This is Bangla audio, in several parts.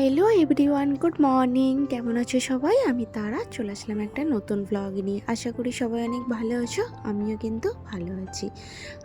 হ্যালো এভরিওয়ান গুড মর্নিং কেমন আছো সবাই? আমি তারা চলে আসলাম একটা নতুন ব্লগ নিয়ে। আশা করি সবাই অনেক ভালো আছো আমিও কিন্তু ভালো আছি।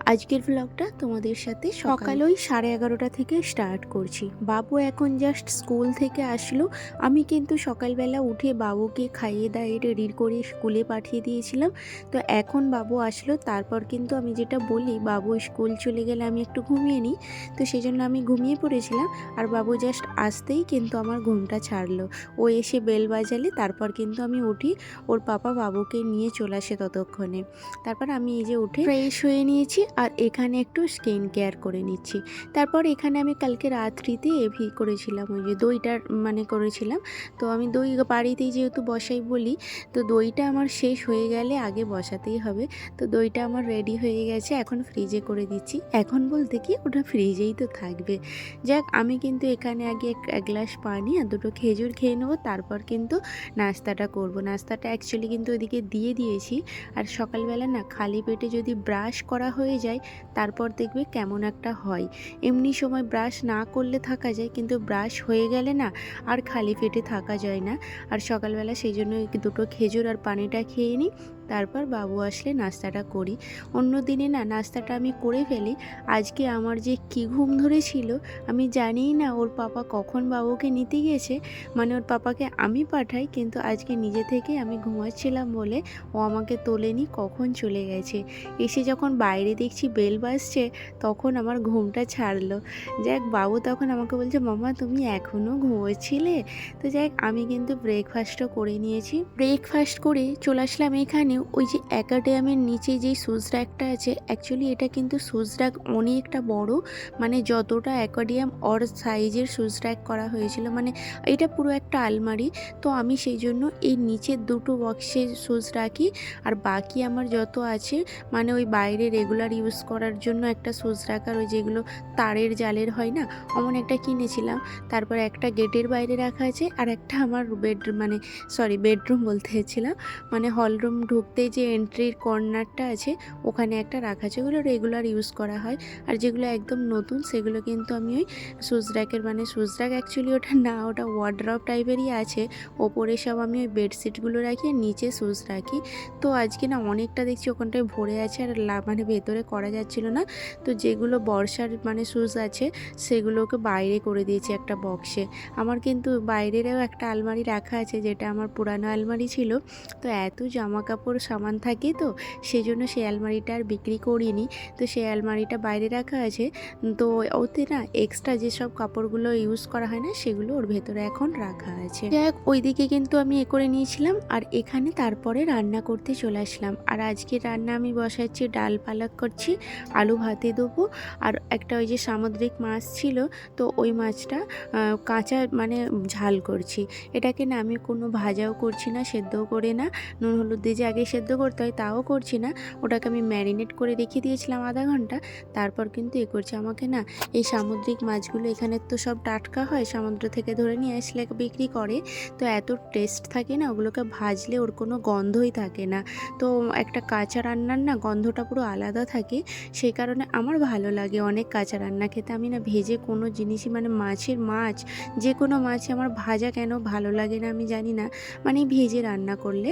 আজকের ব্লগটা তোমাদের সাথে সকাল। ওই সাড়ে এগারোটা থেকে স্টার্ট করছি। বাবু এখন জাস্ট স্কুল থেকে আসলো। আমি কিন্তু সকালবেলা উঠে বাবুকে খাইয়ে দাইয়ে রেডি করে স্কুলে পাঠিয়ে দিয়েছিলাম। তো এখন বাবু আসলো তারপর কিন্তু আমি যেটা বলি বাবু স্কুল চলে গেলে আমি একটু ঘুমিয়ে নিই। তো সেই জন্য আমি ঘুমিয়ে পড়েছিলাম। আর বাবু জাস্ট আসতেই কিন্তু আমার ঘুমটা ছাড়লো। ও এসে বেল বাজালে, তারপর কিন্তু আমি উঠি। ওর পাপা বাবুকে নিয়ে চলে আসে ততক্ষণে। তারপর আমি এই যে উঠে ফ্রেশ হয়ে নিয়েছি আর এখানে একটু স্কিন কেয়ার করে নিচ্ছি। তারপর এখানে আমি কালকে রাত্রিতে এভি করেছিলাম, ওই যে দইটার মানে করেছিলাম। তো আমি দই বাড়িতেই যেহেতু বসাই বলি, তো দইটা আমার শেষ হয়ে গেলে আগে বসাতেই হবে। তো দইটা আমার রেডি হয়ে গেছে, এখন ফ্রিজে করে দিচ্ছি। এখন বলতে কি, ওটা ফ্রিজেই তো থাকবে। যাক, আমি কিন্তু এখানে আগে এক গ্লাস পানি আর দুটো খেজুর খেয়ে নেব, তারপর কিন্তু নাস্তাটা করব। নাস্তাটা অ্যাকচুয়ালি কিন্তু ওইদিকে দিয়ে দিয়েছি। আর সকালবেলা না খালি পেটে যদি ব্রাশ করা হয়ে যায়, তারপর দেখবে কেমন একটা হয়। এমনি সময় ব্রাশ না করলে থাকা যায়, কিন্তু ব্রাশ হয়ে গেলে না আর খালি পেটে থাকা যায় না। আর সকালবেলা সেই জন্য দুটো খেজুর আর পানিটা খেয়ে নিই। তারপর বাবু আসলে নাস্তাটা করি। অন্য দিনে না নাস্তাটা আমি করে ফেলি। আজকে আমার যে কী ঘুম ধরেছিল, আমি জানিই না ওর পাপা কখন বাবুকে নিতে গেছে। মানে ওর পাপাকে আমি পাঠাই, কিন্তু আজকে নিজে থেকে আমি ঘুমাচ্ছিলাম বলে ও আমাকে তোলেনি কখন চলে গেছে। এসে যখন বাইরে দেখছি বেল বাজছে, তখন আমার ঘুমটা ছাড়লো। যাক, বাবু তখন আমাকে বলছে, মামা, তুমি এখনও ঘুমোচ্ছিলে? তো যাক, আমি কিন্তু ব্রেকফাস্টও করে নিয়েছি। ব্রেকফাস্ট করে চলে আসলাম এখানে। ওই যে অ্যাকাডেমির নিচে যেই সুজ র্যাকটা আছে অ্যাকচুয়ালি এটা কিন্তু সুজ র্যাক অনেকটা বড়। মানে যতটা অ্যাকোয়ারিয়াম অর সাইজের সুজ র্যাক করা হয়েছিল মানে এটা পুরো একটা আলমারি। তো আমি সেই জন্য এই নিচের দুটো বক্সে সুজ রাখি আর বাকি আমার যত আছে মানে ওই বাইরে রেগুলার ইউজ করার জন্য একটা সুজ রাখার ওই যেগুলো তারের জালের হয় না, অমন একটা কিনেছিলাম। তারপর একটা গেটের বাইরে রাখা আছে, আর একটা আমার বেড মানে সরি বেডরুম বলতে চেয়েছিলাম মানে হলরুম ঢুকতেই যে এন্ট্রির কর্নারটা আছে, ওখানে একটা রাখা আছে, ওগুলো রেগুলার ইউজ করা হয়। আর যেগুলো একদম নতুন, সেগুলো কিন্তু আমি ওই সুজ র্যাকের মানে সুজ র্যাক অ্যাকচুয়ালি ওটা না, ওটা ওয়ার্ড্রপ টাইপেরই আছে। ওপরে সব আমি ওই বেডশিটগুলো রাখি আর নিচে সুজ রাখি। তো আজকে না অনেকটা দেখছি ওখানটায় ভরে আছে আর মানে ভেতরে করা যাচ্ছিল না। তো যেগুলো বর্ষার মানে সুজ আছে, সেগুলোকে বাইরে করে দিয়েছি একটা বক্সে আমার কিন্তু বাইরেরও একটা আলমারি রাখা আছে, যেটা আমার পুরানো আলমারি ছিল। তো এত জামা কাপড় সামান থাকে তো সেই জন্য সেই আলমারিটা আর বিক্রি করিনি। তো সেই আলমারিটা বাইরে রাখা আছে, তো ওতে না এক্সট্রা যেসব কাপড়গুলো ইউজ করা হয় না, সেগুলো ওর ভেতরে এখন রাখা আছে। যাই হোক ওইদিকে কিন্তু আমি এ করে নিয়েছিলাম, আর এখানে তারপরে রান্না করতে চলে আসলাম। আর আজকে রান্না আমি বসাচ্ছি, ডাল পালক করছি, আলু ভাতে দেবো, আর একটা ওই যে সামুদ্রিক মাছ ছিল, তো ওই মাছটা কাঁচা মানে ঝাল করছি। এটাকে না আমি কোনো ভাজাও করছি না, সেদ্ধও করে না, নুন হলুদ দিয়ে যে আগে সেদ্ধ করতে হয়, তাও করছি না। ওটাকে আমি ম্যারিনেট করে রেখে দিয়েছিলাম আধা ঘণ্টা। তারপর কিন্তু এ করছি আমাকে না, এই সামুদ্রিক মাছগুলো এখানে তো সব টাটকা হয়, সমুদ্র থেকে ধরে নিয়ে আসলে বিক্রি করে। তো এত টেস্ট থাকে না, ওগুলোকে ভাজলে ওর কোনো গন্ধই থাকে না। তো একটা কাঁচা রান্নার না গন্ধটা পুরো আলাদা থাকে, সেই কারণে আমার ভালো লাগে অনেক কাঁচা রান্না খেতে। আমি না ভেজে কোনো জিনিসই মানে মাছের মাছ, যে কোনো মাছই আমার ভাজা কেন ভালো লাগে না আমি জানি না। মানে ভেজে রান্না করলে,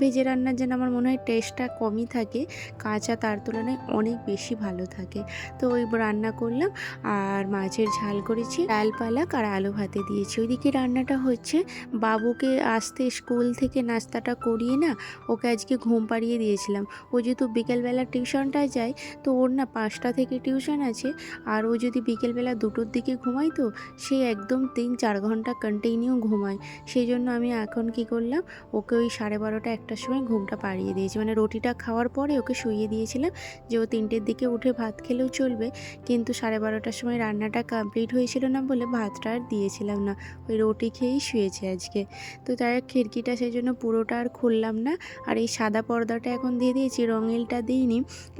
ভেজে রান্নার জন্য আমার মনে হয় টেস্টটা কমই থাকে, কাঁচা তার তুলনায় অনেক বেশি ভালো থাকে। তো ওই রান্না করলাম, আর মাছের ঝাল করেছি, ডাল পালাক আর আলু ভাতে দিয়েছি। ওইদিকে রান্নাটা হচ্ছে, বাবুকে আসতে স্কুল থেকে নাস্তাটা করিয়ে না, ওকে আজকে ঘুম পাড়িয়ে দিয়েছিলাম। ও যেহেতু বিকেলবেলা টিউশনটায় যায়, তো ওর না পাঁচটা থেকে টিউশন আছে, আর ও যদি বিকেলবেলা দুটোর দিকে ঘুমায় তো, সে একদম তিন চার ঘণ্টা কন্টিনিউ ঘুমায়। সেই জন্য আমি এখন কি করলাম, ওকে ওই সাড়ে বারোটা একটার সময় ঘুমটা পাড়িয়ে দিয়েছি। মানে রুটিটা খাওয়ার পরে ওকে শুইয়ে দিয়েছিলাম যে ও তিনটের দিকে উঠে ভাত খেলেও চলবে। কিন্তু সাড়ে বারোটার সময় রান্নাটা কমপ্লিট হয়েছিল না বলে ভাতটা আর দিয়েছিলাম না। ওই রুটি খেয়েই শুয়েছে আজকে। তো তার খিড়কিটা সেই জন্য পুরোটা আর খুললাম না। আর এই সাদা পর্দাটা এখন দিয়ে দিয়েছি রঙেলটা দিইনি।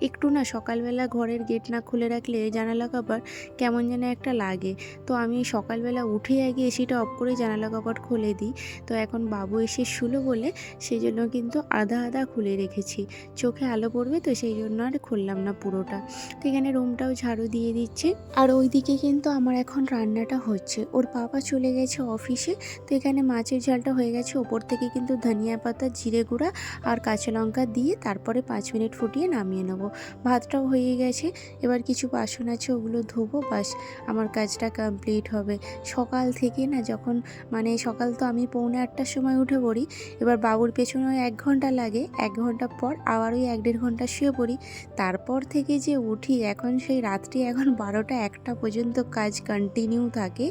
একটু না সকালবেলা ঘরের গেট না খুলে রাখলে জানালা কপাট কেমন যেন একটা লাগে। তো আমি সকালবেলা উঠে আগে এসিটা অফ করে জানালা কপাট খুলে দিই। তো এখন বাবু এসে শুলো বলে, সেই জন্য কিন্তু আধা আধা আলাদা খুলে রেখেছি। চোখে আলো পড়বে তো সেই জন্য আর খুললাম না পুরোটা। তো এখানে রুমটাও ঝাড়ু দিয়ে দিচ্ছে। আর ওইদিকে কিন্তু আমার এখন রান্নাটা হচ্ছে। ওর বাবা চলে গেছে অফিসে, তো এখানে মাছের ঝালটা হয়ে গেছে। ওপর থেকে কিন্তু ধনিয়া পাতা, জিরে গুঁড়া আর কাঁচা লঙ্কা দিয়ে তারপরে পাঁচ মিনিট ফুটিয়ে নামিয়ে নেব। ভাতটাও হয়ে গেছে। এবার কিছু বাসন আছে, ওগুলো ধোবো, বাস আমার কাজটা কমপ্লিট হবে। সকাল থেকে না যখন মানে সকাল তো আমি পৌনে আটটার সময় উঠে পড়ি, এবার বাবুর পেছনে এক ঘণ্টা লাগে। এক ঘণ্টা পর আবার ওই এক দেড় ঘণ্টা শুয়ে পড়ি। তারপর থেকে যে উঠি, এখন সেই রাত্রি, এখন বারোটা একটা পর্যন্ত কাজ কন্টিনিউ থাকে।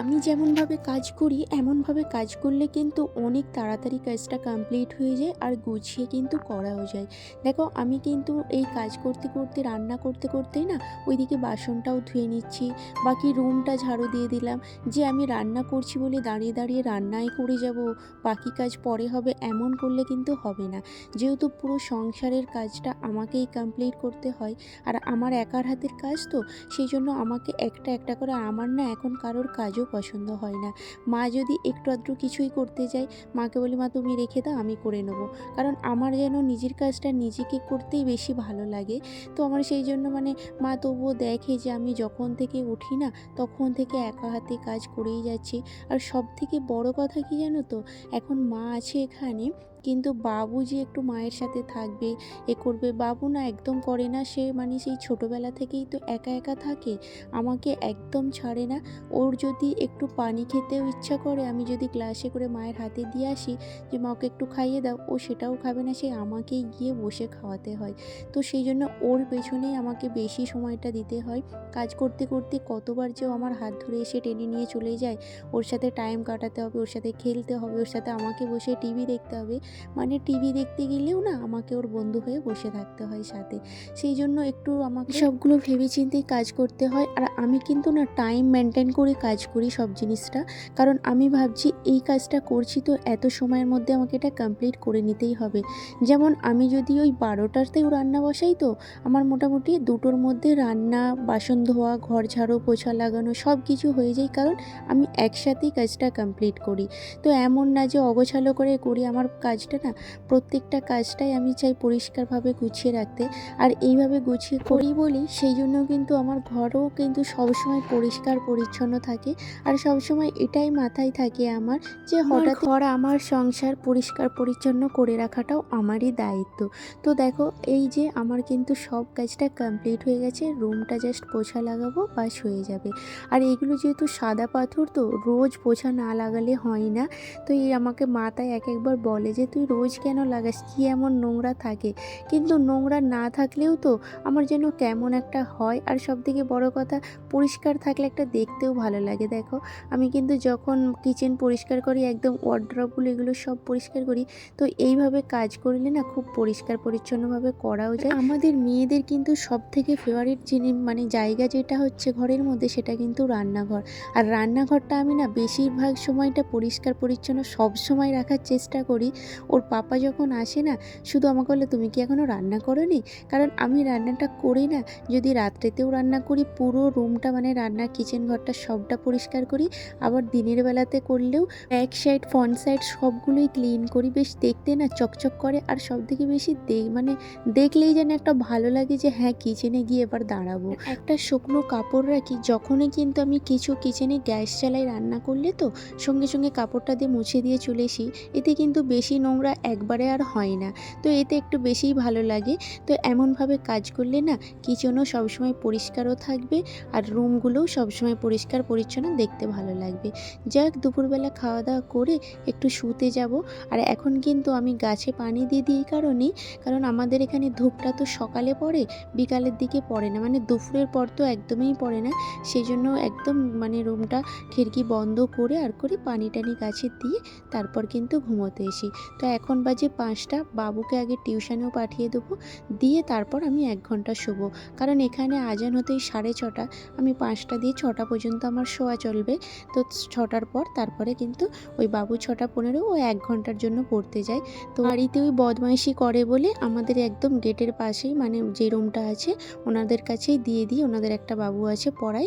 আমি যেমনভাবে কাজ করি, এমনভাবে কাজ করলে কিন্তু অনেক তাড়াতাড়ি কাজটা কমপ্লিট হয়ে যায় আর গুছিয়ে কিন্তু করাও যায়। দেখো, আমি কিন্তু এই কাজ করতে করতে, রান্না করতে করতেই না ওইদিকে বাসনটাও ধুয়ে নিচ্ছি, বাকি রুমটা ঝাড়ু দিয়ে দিলাম। যে আমি রান্না করছি বলে দাঁড়িয়ে দাঁড়িয়ে রান্নাই করে যাব, বাকি কাজ পরে হবে, এমন করলে কিন্তু হবে না। যেহেতু পুরো সংসারের কাজটা আমাকেই কমপ্লিট করতে হয় আর আমার একার হাতের কাজ তো, সেই জন্য আমাকে একটা একটা করে আমার না এখন কারোর কাজও পছন্দ হয় না। মা যদি একটু আধটু কিছুই করতে যায়, মাকে বলি, মা, তুমি রেখে দাও, আমি করে নেব। কারণ আমার যেন নিজের কাজটা নিজেকে করতেই বেশি ভালো লাগে। তো আমার সেই জন্য মানে মা, তবুও দেখে যে আমি যখন থেকে উঠি না, তখন থেকে একা হাতে কাজ করেই যাচ্ছি। আর সব থেকে বড় কথা কি জানো তো, এখন মা আছে এখানে কিন্তু বাবু যে একটু মায়ের সাথে থাকবে, এ করবে, বাবু না একদম করে না, সে মানে সেই ছোটোবেলা থেকেই তো একা একা থাকে, আমাকে একদম ছাড়ে না। ওর যদি একটু পানি খেতেও ইচ্ছা করে, আমি যদি গ্লাসে করে মায়ের হাতে দিয়ে আসি যে, মা, ওকে একটু খাইয়ে দাও। ও সেটাও খাবে না, সে আমাকেই গিয়ে বসে খাওয়াতে হয়। তো সেই জন্য ওর পেছনেই আমাকে বেশি সময়টা দিতে হয়। কাজ করতে করতে কতবার যে আমার হাত ধরে এসে টেনে নিয়ে চলে যায়, ওর সাথে টাইম কাটাতে হবে, ওর সাথে খেলতে হবে, ওর সাথে আমাকে বসে টিভি দেখতে হবে মানে টিভি দেখতে গেলেও না আমাকে ওর বন্ধু হয়ে বসে থাকতে হয় সাথে। সেই জন্য একটু আমাকে সবগুলো ভেবে চিন্তেই কাজ করতে হয়। আর আমি কিন্তু না টাইম মেনটেন করে কাজ করি সব জিনিসটা। কারণ আমি ভাবছি, এই কাজটা করছি তো এত সময়ের মধ্যে আমাকে এটা কমপ্লিট করে নিতেই হবে। যেমন আমি যদি ওই বারোটাতেও রান্না বসাই তো, আমার মোটামুটি দুটোর মধ্যে রান্না, বাসন ধোয়া, ঘর ঝাড়ু, পোছা লাগানো সব কিছু হয়ে যায়। কারণ আমি একসাথেই কাজটা কমপ্লিট করি। তো এমন না যে অগোছালো করে করি, আমার কাজটা না প্রত্যেকটা কাজটাই আমি চাই পরিষ্কারভাবে গুছিয়ে রাখতে। আর এইভাবে গুছিয়ে করি বলি সেই জন্য কিন্তু আমার ঘরও কিন্তু সবসময় পরিষ্কার পরিচ্ছন্ন থাকে। আর সবসময় এটাই মাথায় থাকে আমার যে হঠাৎ ঘর আমার সংসার পরিষ্কার পরিচ্ছন্ন করে রাখাটাও আমারই দায়িত্ব। তো দেখো এই যে আমার কিন্তু সব কাজটা কমপ্লিট হয়ে গেছে রুমটা জাস্ট পোছা লাগাবো বাস হয়ে যাবে। আর এগুলো যেহেতু সাদা পাথর তো রোজ পোছা না লাগালে হয় না। তো এই আমাকে মাথায় এক একবার বলে যে তুই রোজ কেন লাগাস? কি এমন নোংরা থাকে? কিন্তু নোংরা না থাকলেও তো আমার যেন কেমন একটা হয়। আর সব থেকে বড়ো কথা, পরিষ্কার থাকলে একটা দেখতেও ভালো লাগে, দেখো। আমি কিন্তু যখন কিচেন পরিষ্কার করি, একদম ওয়ার্ড্রপগুলো এগুলো সব পরিষ্কার করি, তো এইভাবে কাজ করলে না খুব পরিষ্কার পরিচ্ছন্নভাবে করাও যায়। আমাদের মেয়েদের কিন্তু সব থেকে ফেভারিট জিনিস মানে জায়গা যেটা হচ্ছে ঘরের মধ্যে, সেটা কিন্তু রান্নাঘর। আর রান্নাঘরটা আমি না বেশিরভাগ সময়টা পরিষ্কার পরিচ্ছন্ন সব সময় রাখার চেষ্টা করি। ওর পাপা যখন আসে না শুধু আমাকে বলে তুমি কি এখনও রান্না করোনি? কারণ আমি রান্নাটা করি না। যদি রাত্রেতেও রান্না করি পুরো রুমটা মানে রান্নার কিচেন ঘরটা সবটা পরিষ্কার করি। আবার দিনের বেলাতে করলেও ব্যাক সাইড ফ্রন্ট সাইড সবগুলোই ক্লিন করি। বেশ দেখতে না চকচক করে আর সব থেকে বেশি দেখ মানে দেখলেই যেন একটা ভালো লাগে যে হ্যাঁ কিচেনে গিয়ে এবার দাঁড়াবো। একটা শুকনো কাপড় রাখি যখনই কিন্তু আমি কিছু কিচেনে গ্যাস চালাই রান্না করলে তো সঙ্গে সঙ্গে কাপড়টা দিয়ে মুছে দিয়ে চলে আসি এতে কিন্তু বেশি নোংরা একবারে আর হয় না। তো এতে একটু বেশিই ভালো লাগে। তো এমনভাবে কাজ করলে না কিচেনও সবসময় পরিষ্কারও থাকবে আর রুমগুলোও সবসময় পরিষ্কার পরিচ্ছন্ন দেখতে ভালো লাগবে। যাক, দুপুরবেলা খাওয়া দাওয়া করে একটু শুতে যাব। আর এখন কিন্তু আমি গাছে পানি দিয়ে দিই কারণেই, কারণ আমাদের এখানে ধূপটা তো সকালে পড়ে, বিকালের দিকে পড়ে না। মানে দুপুরের পর তো একদমই পড়ে না। সেই জন্য একদম মানে রুমটা খিড়কি বন্ধ করে আর করে পানি টানি গাছে দিয়ে তারপর কিন্তু ঘুমোতে এসি। তো এখন বাজে পাঁচটা, বাবুকে আগে টিউশনেও পাঠিয়ে দেবো, দিয়ে তারপর আমি এক ঘণ্টা শোবো। কারণ এখানে আজান হতেই সাড়ে ছটা, আমি পাঁচটা দিয়ে ছটা পর্যন্ত আমার শোয়া চলবে। তো ছটার পর তারপরে কিন্তু ওই বাবু ছটা পনেরো ও এক ঘণ্টার জন্য পড়তে যায়। তো বাড়িতে ওই বদমাইশি করে বলে আমাদের একদম গেটের পাশেই মানে যে রুমটা আছে, ওনাদের কাছেই দিয়ে দিই, ওনাদের একটা বাবু আছে পড়াই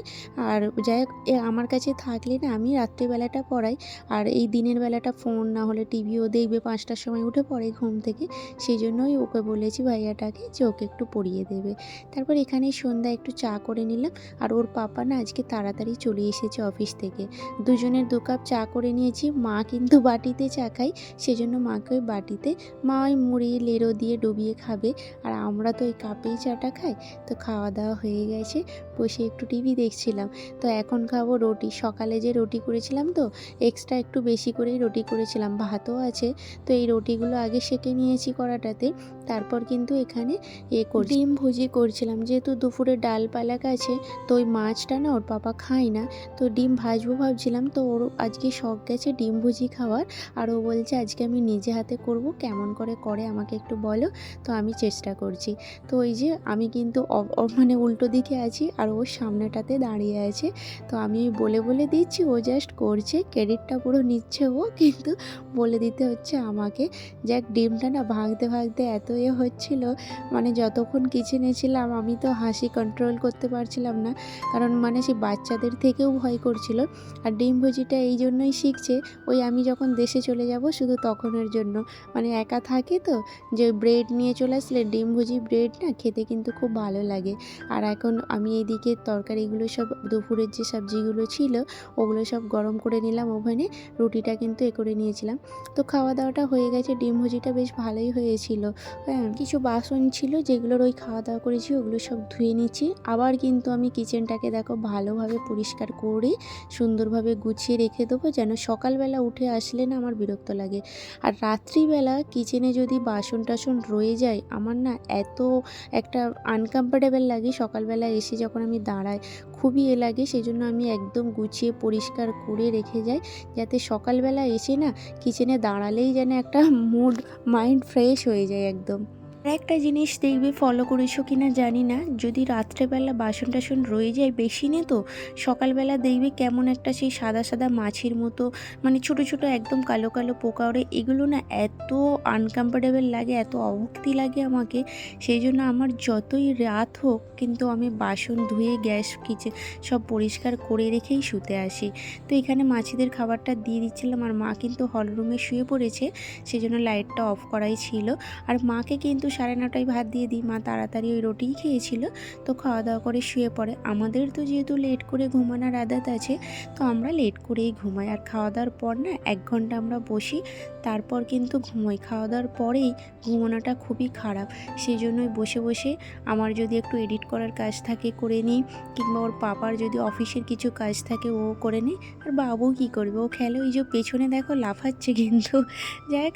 আর যাই আমার কাছে থাকলে না আমি রাত্রিবেলাটা পড়াই, আর এই দিনের বেলাটা ফোন না হলে টিভিও দেখবে পাঁচ পাঁচটার সময় উঠে পড়ে ঘুম থেকে সেই জন্যই ওকে বলেছি ভাইয়াটাকে যে ওকে একটু পড়িয়ে দেবে। তারপর এখানে সন্ধ্যা একটু চা করে নিলাম, আর ওর পাপা না আজকে তাড়াতাড়ি চলে এসেছে অফিস থেকে। দুজনের দু কাপ চা করে নিয়েছি, মা কিন্তু বাটিতে চা খাই সেজন্য মাকে ওই বাটিতে, মা ওই মুড়ি, লেরো দিয়ে ডুবিয়ে খাবে, আর আমরা তো ওই কাপেই চাটা খাই, তো খাওয়া দাওয়া হয়ে গেছে, বসে একটু টিভি দেখছিলাম। তো এখন খাব রুটি, সকালে যে রুটি করেছিলাম তো, এক্সট্রা একটু বেশি করেই রুটি করেছিলাম, ভাতও আছে তো এই রুটিগুলো আগে সেঁকে নিয়েছি কড়াটাতে। তারপর কিন্তু এখানে এ কর ডিম ভুজি করছিলাম। যেহেতু দুপুরে ডাল পালাক আছে তো ওই মাছটা না ওর পাপা খায় না। তো ডিম ভাজবো ভাবছিলাম তো ওর আজকে শখ গেছে ডিম ভুজি খাওয়ার। আর ও বলছে আজকে আমি নিজে হাতে করব কেমন করে করে আমাকে একটু বলো। তো আমি চেষ্টা করছি। তো ওই যে আমি কিন্তু মানে উল্টো দিকে আছি আর ওর সামনেটাতে দাঁড়িয়ে আছে। তো আমি বলে বলে দিচ্ছি ও জাস্ট করছে ক্রেডিটটা পুরো নিচ্ছে ও। কিন্তু বলে দিতে হচ্ছে আমাকে যাক ডিমটা না ভাঙতে ভাঙতে এত এ হচ্ছিল। মানে যতক্ষণ কিচেনে ছিলাম, আমি তো হাসি কন্ট্রোল করতে পারছিলাম না। কারণ মানে সেই বাচ্চাদের থেকেও ভয় করছিল। আর ডিম ভুজিটা এই জন্যই শিখছে, ওই আমি যখন দেশে চলে যাব শুধু তখনের জন্য। মানে একা থাকে তো, যে ব্রেড নিয়ে চলে আসলে ডিম ভুজি ব্রেড না, খেতে কিন্তু খুব ভালো লাগে। আর এখন আমি এইদিকে তরকারিগুলো সব দুপুরের যে সবজিগুলো ছিল, ওগুলো সব গরম করে নিলাম ওভেনে। রুটিটা কিন্তু এ করে নিয়েছিলাম। তো খাওয়া দাওয়াটা হয়ে গেছে, ডিম ভুজিটা বেশ ভালোই হয়েছিল। হ্যাঁ। কিছু বাসন ছিল যেগুলোর ওই খাওয়া দাওয়া করেছি, ওগুলো সব ধুয়ে নিচ্ছি আবার কিন্তু আমি কিচেনটাকে দেখো ভালোভাবে পরিষ্কার করে, সুন্দরভাবে গুছিয়ে রেখে দেবো যেন সকালবেলা উঠে আসলে না আমার বিরক্ত লাগে। আর রাত্রিবেলা কিচেনে যদি বাসন টাসন রয়ে যায়, আমার না এত একটা আনকমফোর্টেবল লাগে সকালবেলা এসে যখন আমি দাঁড়াই খুবই এ লাগে সেই জন্য আমি একদম গুছিয়ে পরিষ্কার করে রেখে যাই, যাতে সকালবেলা এসে না কিচেনে দাঁড়ালেই যেন একটা মুড মাইন্ড ফ্রেশ হয়ে যায় একদম। একটা জিনিস দেখবে ফলো করেছ কি না জানি না। যদি রাত্রেবেলা বাসন টাসন রয়ে যায় বেশি নে তো, সকালবেলা দেখবে কেমন একটা সেই সাদা সাদা মাছের মতো মানে ছোট ছোট একদম কালো কালো পোকা ওড়ে, এগুলো না এত আনকমফোর্টেবল লাগে, এত অভক্তি লাগে আমাকে। সেই জন্য আমার যতই রাত হোক, কিন্তু আমি বাসন ধুয়ে, গ্যাস, কিচেন সব পরিষ্কার করে রেখেই শুতে আসি। তো এখানে মাছিদের খাবারটা দিয়ে দিচ্ছিলাম, আর মা কিন্তু হল রুমে শুয়ে পড়েছে সেই জন্য লাইটটা অফ করাই ছিল। আর মাকে কিন্তু সাড়ে নটায় ভাত দিয়ে দিই। মা তাড়াতাড়ি ওই রুটিই খেয়েছিল তো খাওয়া দাওয়া করে শুয়ে পড়ে। আমাদের তো যেহেতু লেট করে ঘুমানোর আদাত আছে তো আমরা লেট করেই ঘুমাই। আর খাওয়া দাওয়ার পর না এক ঘণ্টা আমরা বসি তারপর কিন্তু ঘুমোই। খাওয়া দাওয়ার পরেই ঘুমানোটা খুবই খারাপ। সেই জন্যই বসে বসে আমার যদি একটু এডিট করার কাজ থাকে করে নিই কিংবা ওর পাপার যদি অফিসের কিছু কাজ থাকে ও করে নিই আর বাবু কী করবে? ও খেলে ওই যে পেছনে দেখো লাফাচ্ছে কিন্তু। যাই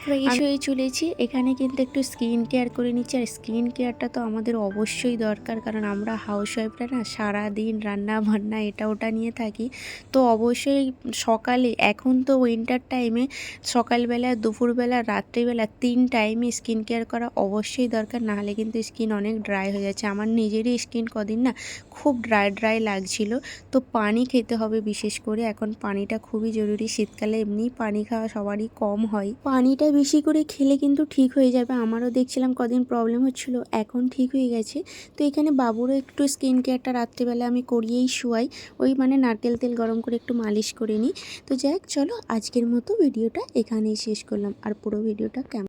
হয়ে চলেছি। এখানে কিন্তু একটু স্কিন কেয়ার করে নিচ্ছি। আর স্কিন কেয়ারটা তো আমাদের অবশ্যই দরকার, কারণ আমরা হাউস ওয়াইফরা না সারাদিন রান্না বান্না এটা ওটা নিয়ে থাকি। তো অবশ্যই সকালে, এখন তো উইন্টার টাইমে সকালবেলা, দুপুরবেলা, রাত্রিবেলা তিন টাইমে স্কিন কেয়ার করা অবশ্যই দরকার। নাহলে কিন্তু স্কিন অনেক ড্রাই হয়ে যাচ্ছে। আমার নিজেরই স্কিন কদিন না খুব ড্রাই ড্রাই লাগছিল। তো পানি খেতে হবে বিশেষ করে। এখন পানিটা খুবই জরুরি। শীতকালে এমনি পানি খাওয়া সবারই কম হয়। পানিটা বেশি করে খেলে কিন্তু ঠিক হয়ে যাবে। আমারও দেখছিলাম কদিন প্রবলেম হচ্ছিল, এখন ঠিক হয়ে গেছে। তো এখানে বাবুরও একটু স্কিন কেয়ারটা রাত্রিবেলা আমি করিয়েই শুয়াই। ওই মানে নারকেল তেল গরম করে একটু মালিশ করে নিই। তো যাই চলো আজকের মতো ভিডিওটা এখানেই শেষ করলাম। আর পুরো ভিডিওটা কেমন